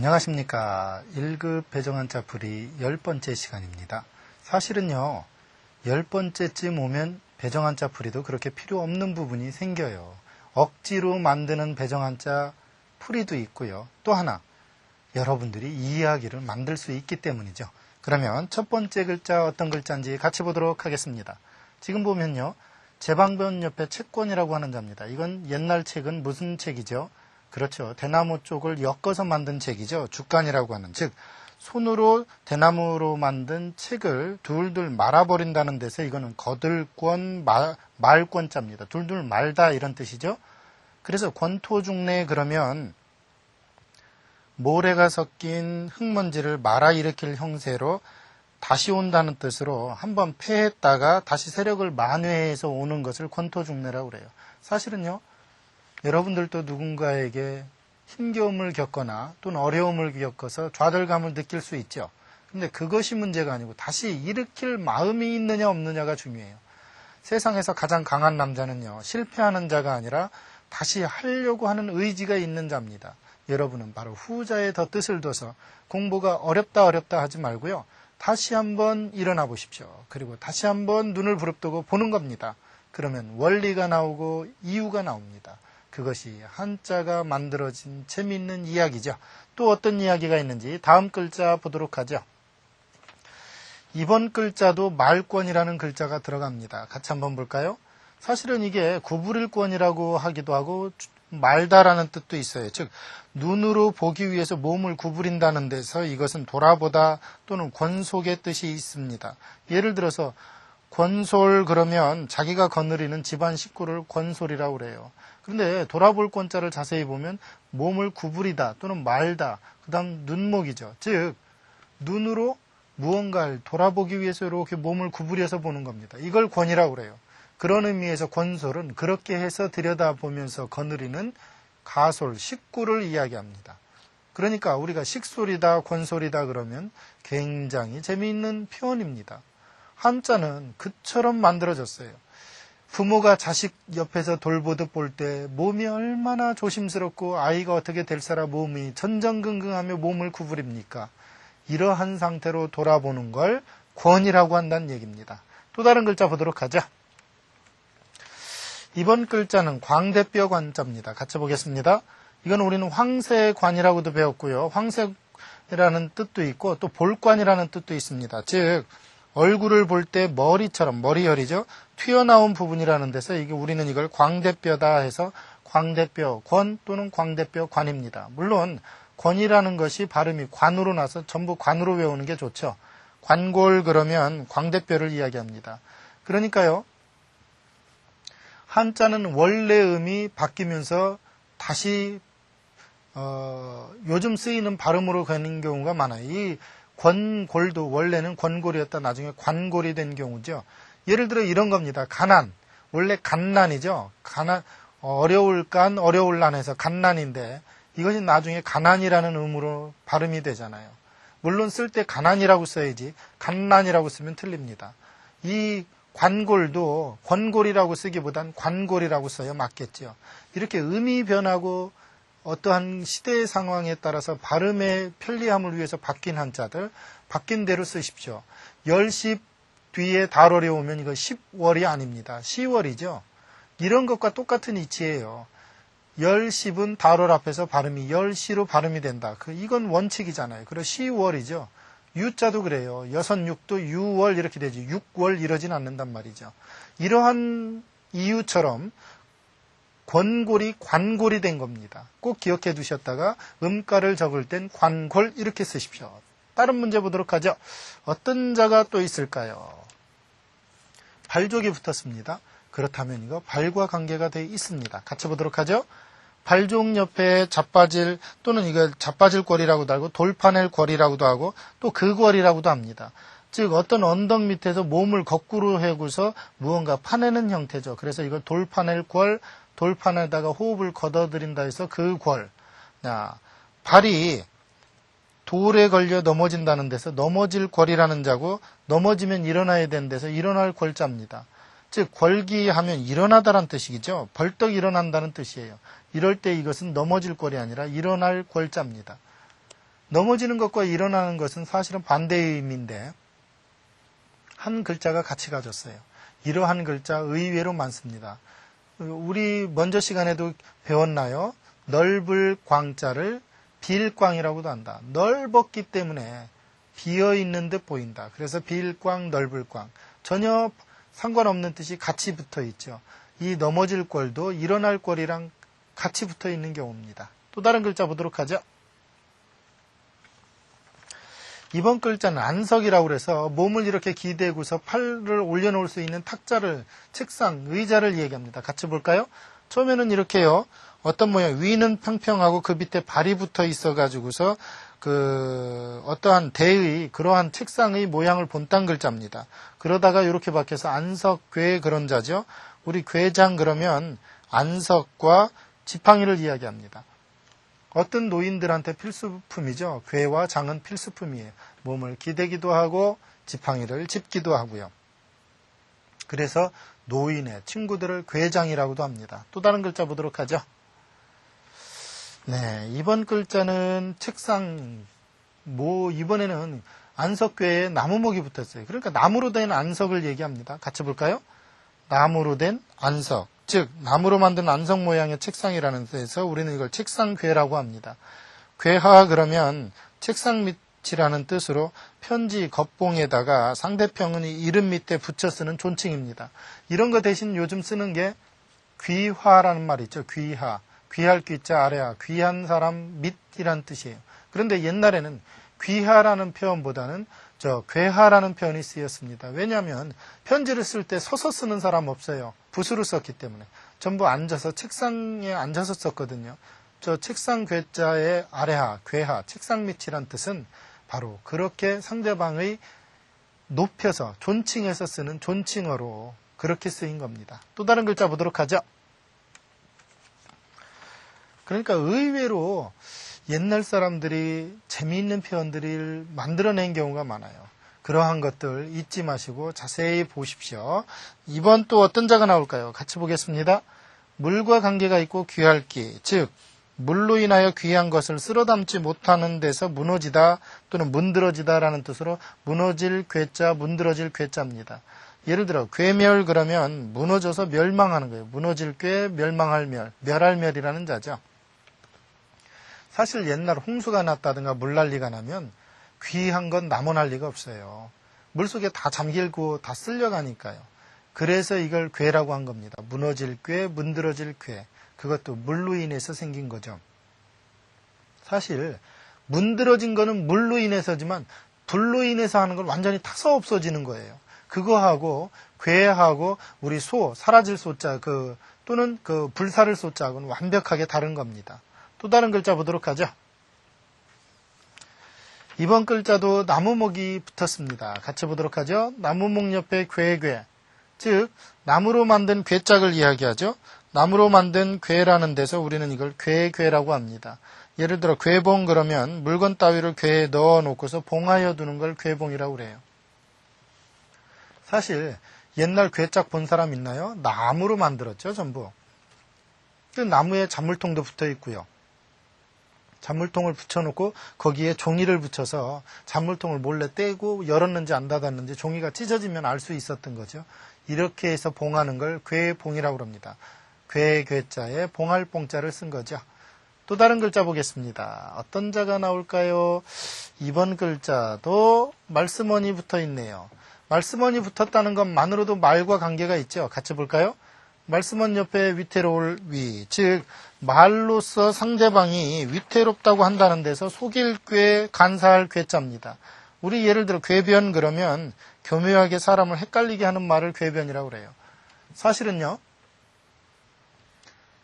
안녕하십니까. 1급 배정한자 풀이 10번째 시간입니다. 사실은요, 10번째쯤 오면 배정한자 풀이도 그렇게 필요 없는 부분이 생겨요. 억지로 만드는 배정한자 풀이도 있고요. 또 하나, 여러분들이 이야기를 만들 수 있기 때문이죠. 그러면 첫 번째 글자 어떤 글자인지 같이 보도록 하겠습니다. 지금 보면요. 제방변 옆에 채권이라고 하는 자입니다. 이건 옛날 책은 무슨 책이죠? 그렇죠. 대나무 쪽을 엮어서 만든 책이죠. 죽간이라고 하는. 즉, 손으로 대나무로 만든 책을 둘둘 말아버린다는 데서 이거는 거들권, 말, 말권자입니다. 둘둘 말다 이런 뜻이죠. 그래서 권토중래 그러면 모래가 섞인 흙먼지를 말아 일으킬 형세로 다시 온다는 뜻으로 한번 패했다가 다시 세력을 만회해서 오는 것을 권토중래라고 그래요. 사실은요, 여러분들도 누군가에게 힘겨움을 겪거나 또는 어려움을 겪어서 좌절감을 느낄 수 있죠. 근데 그것이 문제가 아니고 다시 일으킬 마음이 있느냐 없느냐가 중요해요. 세상에서 가장 강한 남자는요, 실패하는 자가 아니라 다시 하려고 하는 의지가 있는 자입니다. 여러분은 바로 후자의 더 뜻을 둬서 공부가 어렵다 어렵다 하지 말고요. 다시 한번 일어나 보십시오. 그리고 다시 한번 눈을 부릅뜨고 보는 겁니다. 그러면 원리가 나오고 이유가 나옵니다. 그것이 한자가 만들어진 재미있는 이야기죠. 또 어떤 이야기가 있는지 다음 글자 보도록 하죠. 이번 글자도 말권이라는 글자가 들어갑니다. 같이 한번 볼까요? 사실은 이게 구부릴권이라고 하기도 하고 말다라는 뜻도 있어요. 즉 눈으로 보기 위해서 몸을 구부린다는 데서 이것은 돌아보다 또는 권속의 뜻이 있습니다. 예를 들어서 권솔 그러면 자기가 거느리는 집안 식구를 권솔이라고 그래요. 그런데 돌아볼 권자를 자세히 보면 몸을 구부리다 또는 말다 그 다음 눈목이죠. 즉 눈으로 무언가를 돌아보기 위해서 이렇게 몸을 구부려서 보는 겁니다. 이걸 권이라고 그래요. 그런 의미에서 권솔은 그렇게 해서 들여다보면서 거느리는 가솔, 식구를 이야기합니다. 그러니까 우리가 식솔이다, 권솔이다 그러면 굉장히 재미있는 표현입니다. 한자는 그처럼 만들어졌어요. 부모가 자식 옆에서 돌보듯 볼 때 몸이 얼마나 조심스럽고 아이가 어떻게 될 사람 몸이 전전긍긍하며 몸을 구부립니까? 이러한 상태로 돌아보는 걸 권이라고 한다는 얘기입니다. 또 다른 글자 보도록 하죠. 이번 글자는 광대뼈 관자입니다. 같이 보겠습니다. 이건 우리는 황새관이라고도 배웠고요. 황새라는 뜻도 있고 또 볼관이라는 뜻도 있습니다. 즉 얼굴을 볼 때 머리처럼 머리혈이죠. 튀어나온 부분이라는 데서 이게 우리는 이걸 광대뼈다 해서 광대뼈 권 또는 광대뼈 관입니다. 물론 권이라는 것이 발음이 관으로 나서 전부 관으로 외우는 게 좋죠. 관골 그러면 광대뼈를 이야기합니다. 그러니까요. 한자는 원래 음이 바뀌면서 다시 어, 요즘 쓰이는 발음으로 가는 경우가 많아요. 이 권골도 원래는 권골이었다 나중에 관골이 된 경우죠. 예를 들어 이런 겁니다. 가난 원래 간난이죠. 가난 어려울 간 어려울 난해서 간난인데 이것이 나중에 가난이라는 음으로 발음이 되잖아요. 물론 쓸 때 가난이라고 써야지 간난이라고 쓰면 틀립니다. 이 관골도 권골이라고 쓰기보단 관골이라고 써야 맞겠죠. 이렇게 음이 변하고 어떠한 시대의 상황에 따라서 발음의 편리함을 위해서 바뀐 한자들 바뀐 대로 쓰십시오. 10시 뒤에 달월이 오면 이거 10월이 아닙니다. 10월이죠. 이런 것과 똑같은 이치예요. 10십은 달월 앞에서 발음이 10시로 발음이 된다. 그 이건 원칙이잖아요. 그리고 10월이죠. 유자도 그래요. 여섯 육도 유월 이렇게 되지. 6월 이러진 않는단 말이죠. 이러한 이유처럼 권골이 관골이 된 겁니다. 꼭 기억해 두셨다가 음가를 적을 땐 관골 이렇게 쓰십시오. 다른 문제 보도록 하죠. 어떤 자가 또 있을까요? 발족이 붙었습니다. 그렇다면 이거 발과 관계가 되어 있습니다. 같이 보도록 하죠. 발종 옆에 자빠질 또는 이걸 자빠질 궐이라고도 하고 돌파낼 궐이라고도 하고 또 그 궐이라고도 합니다. 즉 어떤 언덕 밑에서 몸을 거꾸로 해고서 무언가 파내는 형태죠. 그래서 이걸 돌파낼 궐, 돌판에다가 호흡을 걷어들인다 해서 그 궐. 자, 발이 돌에 걸려 넘어진다는 데서 넘어질 궐이라는 자고 넘어지면 일어나야 되는 데서 일어날 궐자입니다. 즉 걸기하면 일어나다란 뜻이죠. 벌떡 일어난다는 뜻이에요. 이럴 때 이것은 넘어질 꼴이 아니라 일어날 꼴자입니다. 넘어지는 것과 일어나는 것은 사실은 반대의 의미인데 한 글자가 같이 가졌어요. 이러한 글자 의외로 많습니다. 우리 먼저 시간에도 배웠나요? 넓을 광자를 빌광이라고도 한다. 넓었기 때문에 비어 있는 듯 보인다. 그래서 빌광, 넓을 광. 전혀 상관없는 뜻이 같이 붙어 있죠. 이 넘어질 꼴도 일어날 꼴이랑 같이 붙어 있는 경우입니다. 또 다른 글자 보도록 하죠. 이번 글자는 안석이라고 그래서 몸을 이렇게 기대고서 팔을 올려놓을 수 있는 탁자를, 책상, 의자를 얘기합니다. 같이 볼까요? 처음에는 이렇게요. 어떤 모양, 위는 평평하고 그 밑에 발이 붙어 있어가지고서 그 어떠한 대의 그러한 책상의 모양을 본딴 글자입니다. 그러다가 이렇게 바뀌어서 안석괴 그런 자죠. 우리 괴장 그러면 안석과 지팡이를 이야기합니다. 어떤 노인들한테 필수품이죠. 괴와 장은 필수품이에요. 몸을 기대기도 하고 지팡이를 짚기도 하고요. 그래서 노인의 친구들을 괴장이라고도 합니다. 또 다른 글자 보도록 하죠. 네, 이번 글자는 책상, 뭐, 이번에는 안석괴에 나무목이 붙었어요. 그러니까 나무로 된 안석을 얘기합니다. 같이 볼까요? 나무로 된 안석. 즉, 나무로 만든 안석 모양의 책상이라는 뜻에서 우리는 이걸 책상괴라고 합니다. 괴하 그러면 책상 밑이라는 뜻으로 편지 겉봉에다가 상대편의 이름 밑에 붙여 쓰는 존칭입니다. 이런 거 대신 요즘 쓰는 게 귀화라는 말이 있죠. 귀하. 귀할 귀자 아래하. 귀한 사람 밑이란 뜻이에요. 그런데 옛날에는 귀하라는 표현보다는 저 괴하라는 표현이 쓰였습니다. 왜냐하면 편지를 쓸 때 서서 쓰는 사람 없어요. 붓으로 썼기 때문에 전부 앉아서 책상에 앉아서 썼거든요. 저 책상 괴자의 아래하, 괴하, 책상 밑이란 뜻은 바로 그렇게 상대방의 높여서 존칭해서 쓰는 존칭어로 그렇게 쓰인 겁니다. 또 다른 글자 보도록 하죠. 그러니까 의외로 옛날 사람들이 재미있는 표현들을 만들어낸 경우가 많아요. 그러한 것들 잊지 마시고 자세히 보십시오. 이번 또 어떤 자가 나올까요? 같이 보겠습니다. 물과 관계가 있고 귀할 기, 즉 물로 인하여 귀한 것을 쓸어 담지 못하는 데서 무너지다 또는 문드러지다라는 뜻으로 무너질 괴자, 문드러질 괴자입니다. 예를 들어 괴멸 그러면 무너져서 멸망하는 거예요. 무너질 괴, 멸망할 멸, 멸할 멸이라는 자죠. 사실 옛날 홍수가 났다든가 물난리가 나면 귀한 건 남원할 리가 없어요. 물속에 다 잠길고 다 쓸려가니까요. 그래서 이걸 괴라고 한 겁니다. 무너질 괴, 문드러질 괴. 그것도 물로 인해서 생긴 거죠. 사실 문드러진 거는 물로 인해서지만 불로 인해서 하는 건 완전히 타서 없어지는 거예요. 그거하고 괴하고 우리 소 사라질 소자 그 또는 그 불사를 소자하고는 완벽하게 다른 겁니다. 또 다른 글자 보도록 하죠. 이번 글자도 나무목이 붙었습니다. 같이 보도록 하죠. 나무목 옆에 괴괴. 즉, 나무로 만든 괴짝을 이야기하죠. 나무로 만든 괴라는 데서 우리는 이걸 괴괴라고 합니다. 예를 들어 괴봉 그러면 물건 따위를 괴에 넣어 놓고서 봉하여 두는 걸 괴봉이라고 그래요. 사실 옛날 괴짝 본 사람 있나요? 나무로 만들었죠, 전부. 그 나무에 잔물통도 붙어 있고요. 잔물통을 붙여놓고 거기에 종이를 붙여서 잔물통을 몰래 떼고 열었는지 안 닫았는지 종이가 찢어지면 알 수 있었던 거죠. 이렇게 해서 봉하는 걸 괴봉이라고 합니다. 괴 괴자에 봉할 봉자를 쓴 거죠. 또 다른 글자 보겠습니다. 어떤 자가 나올까요? 이번 글자도 말씀원이 붙어 있네요. 말씀원이 붙었다는 것만으로도 말과 관계가 있죠. 같이 볼까요? 말씀원 옆에 위태로울 위, 즉 말로서 상대방이 위태롭다고 한다는 데서 속일 꾀, 간사할 꾀자입니다. 우리 예를 들어 궤변 그러면 교묘하게 사람을 헷갈리게 하는 말을 궤변이라고 그래요. 사실은요.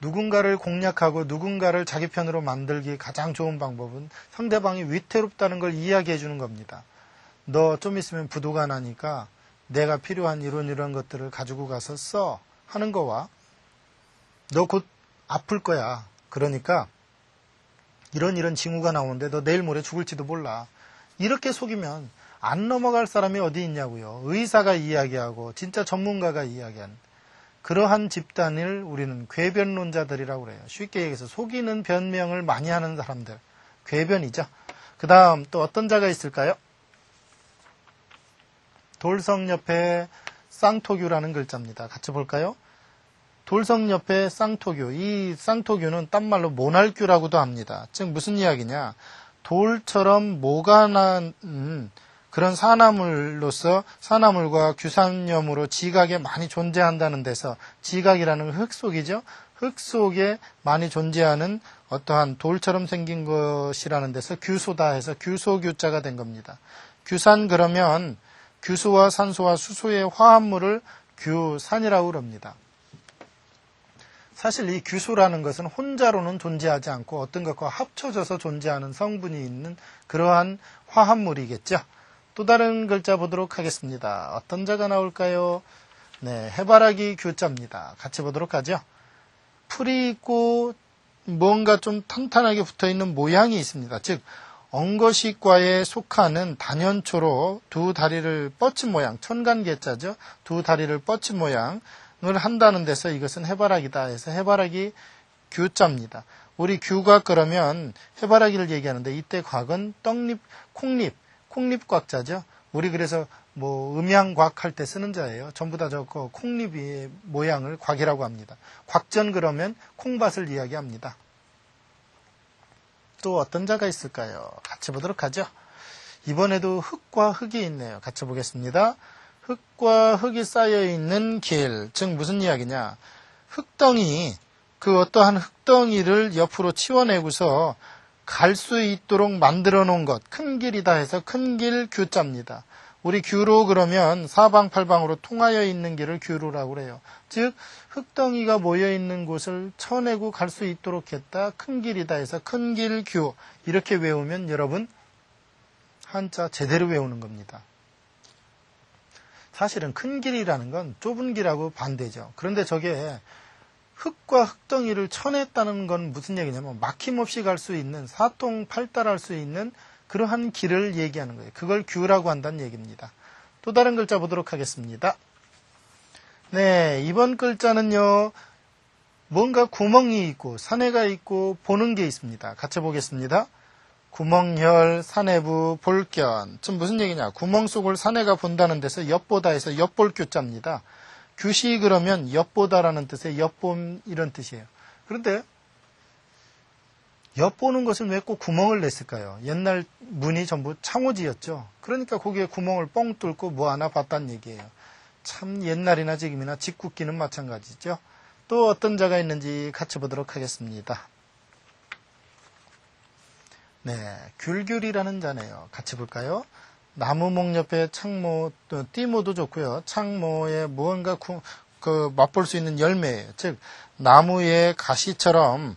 누군가를 공략하고 누군가를 자기 편으로 만들기 가장 좋은 방법은 상대방이 위태롭다는 걸 이야기해 주는 겁니다. 너 좀 있으면 부도가 나니까 내가 필요한 이런 이런 것들을 가지고 가서 써 하는 거와 너 곧 아플 거야. 그러니까 이런 이런 징후가 나오는데 너 내일 모레 죽을지도 몰라. 이렇게 속이면 안 넘어갈 사람이 어디 있냐고요. 의사가 이야기하고 진짜 전문가가 이야기한 그러한 집단을 우리는 궤변론자들이라고 그래요. 쉽게 얘기해서 속이는 변명을 많이 하는 사람들. 궤변이죠. 그 다음 또 어떤 자가 있을까요? 돌성 옆에 쌍토규라는 글자입니다. 같이 볼까요? 돌성 옆에 쌍토규. 이 쌍토규는 딴 말로 모날규라고도 합니다. 즉 무슨 이야기냐? 돌처럼 모가 난 음, 그런 산화물로서 산화물과 규산염으로 지각에 많이 존재한다는 데서 지각이라는 흙 속이죠. 흙 속에 많이 존재하는 어떠한 돌처럼 생긴 것이라는 데서 규소다 해서 규소규자가 된 겁니다. 규산 그러면 규소와 산소와 수소의 화합물을 규산이라고 그럽니다. 사실 이 규소라는 것은 혼자로는 존재하지 않고 어떤 것과 합쳐져서 존재하는 성분이 있는 그러한 화합물이겠죠. 또 다른 글자 보도록 하겠습니다. 어떤 자가 나올까요? 네, 해바라기 규자입니다. 같이 보도록 하죠. 풀이 있고 뭔가 좀 탄탄하게 붙어 있는 모양이 있습니다. 즉, 엉거시과에 속하는 단연초로 두 다리를 뻗친 모양, 천간계자죠. 두 다리를 뻗친 모양을 한다는 데서 이것은 해바라기다 해서 해바라기 규자입니다. 우리 규가 그러면 해바라기를 얘기하는데 이때 곽은 떡잎, 콩잎, 콩잎곽자죠. 우리 그래서 뭐 음양곽 할 때 쓰는 자예요. 전부 다저 콩잎의 모양을 곽이라고 합니다. 곽전 그러면 콩밭을 이야기합니다. 또 어떤 자가 있을까요? 같이 보도록 하죠. 이번에도 흙과 흙이 있네요. 같이 보겠습니다. 흙과 흙이 쌓여 있는 길, 즉 무슨 이야기냐? 흙덩이, 그 어떠한 흙덩이를 옆으로 치워내고서 갈 수 있도록 만들어 놓은 것, 큰 길이다 해서 큰 길 규자입니다. 우리 규로 그러면 사방팔방으로 통하여 있는 길을 규로라고 그래요. 즉 흙덩이가 모여 있는 곳을 쳐내고 갈 수 있도록 했다. 큰 길이다 해서 큰 길 규 이렇게 외우면 여러분 한자 제대로 외우는 겁니다. 사실은 큰 길이라는 건 좁은 길하고 반대죠. 그런데 저게 흙과 흙덩이를 쳐냈다는 건 무슨 얘기냐면 막힘없이 갈 수 있는 사통팔달할 수 있는 그러한 길을 얘기하는 거예요. 그걸 규라고 한다는 얘기입니다. 또 다른 글자 보도록 하겠습니다. 네, 이번 글자는요, 뭔가 구멍이 있고, 사내가 있고, 보는 게 있습니다. 같이 보겠습니다. 구멍혈, 사내부, 볼견. 좀 무슨 얘기냐? 구멍 속을 사내가 본다는 데서 엿보다 해서 엿볼 규자입니다. 규시 그러면 엿보다라는 뜻의 엿봄 이런 뜻이에요. 그런데 엿보는 것은 왜 꼭 구멍을 냈을까요? 옛날 문이 전부 창호지였죠. 그러니까 거기에 구멍을 뻥 뚫고 뭐 하나 봤단 얘기예요. 참 옛날이나 지금이나 직국기는 마찬가지죠. 또 어떤 자가 있는지 같이 보도록 하겠습니다. 네, 귤귤이라는 자네요. 같이 볼까요? 나무목 옆에 창모, 또 띠모도 좋고요. 창모에 무언가 구, 그 맛볼 수 있는 열매예요. 즉 나무의 가시처럼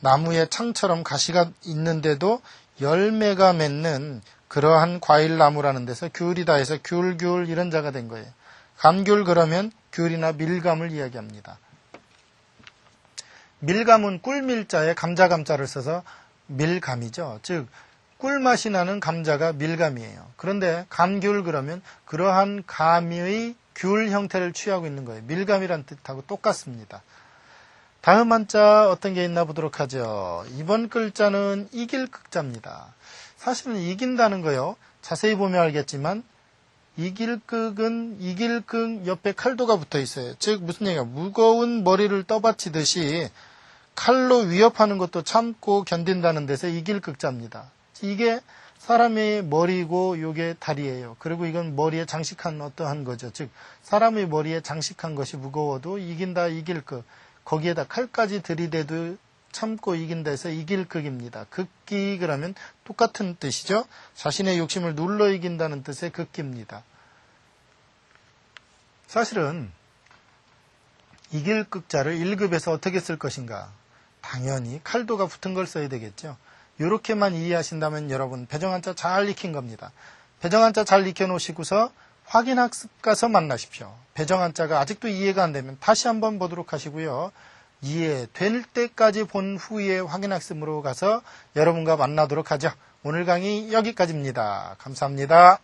나무의 창처럼 가시가 있는데도 열매가 맺는 그러한 과일나무라는 데서 귤이다 해서 귤귤 이런 자가 된 거예요. 감귤 그러면 귤이나 밀감을 이야기합니다. 밀감은 꿀밀자에 감자감자를 써서 밀감이죠. 즉 꿀맛이 나는 감자가 밀감이에요. 그런데 감귤 그러면 그러한 감의 귤 형태를 취하고 있는 거예요. 밀감이란 뜻하고 똑같습니다. 다음 한자 어떤 게 있나 보도록 하죠. 이번 글자는 이길 극자입니다. 사실은 이긴다는 거요. 자세히 보면 알겠지만 이길 극은 이길 극 옆에 칼도가 붙어 있어요. 즉 무슨 얘기야? 무거운 머리를 떠받치듯이 칼로 위협하는 것도 참고 견딘다는 데서 이길 극자입니다. 이게 사람의 머리고 요게 다리예요. 그리고 이건 머리에 장식한 어떠한 거죠. 즉 사람의 머리에 장식한 것이 무거워도 이긴다 이길 극. 거기에다 칼까지 들이대도 참고 이긴다 해서 이길 극입니다. 극기 그러면 똑같은 뜻이죠. 자신의 욕심을 눌러 이긴다는 뜻의 극기입니다. 사실은 이길 극자를 1급에서 어떻게 쓸 것인가? 당연히 칼도가 붙은 걸 써야 되겠죠. 이렇게만 이해하신다면 여러분 배정한자 잘 익힌 겁니다. 배정한자 잘 익혀 놓으시고서 확인학습 가서 만나십시오. 배정한자가 아직도 이해가 안 되면 다시 한번 보도록 하시고요. 이해될 때까지 본 후에 확인학습으로 가서 여러분과 만나도록 하죠. 오늘 강의 여기까지입니다. 감사합니다.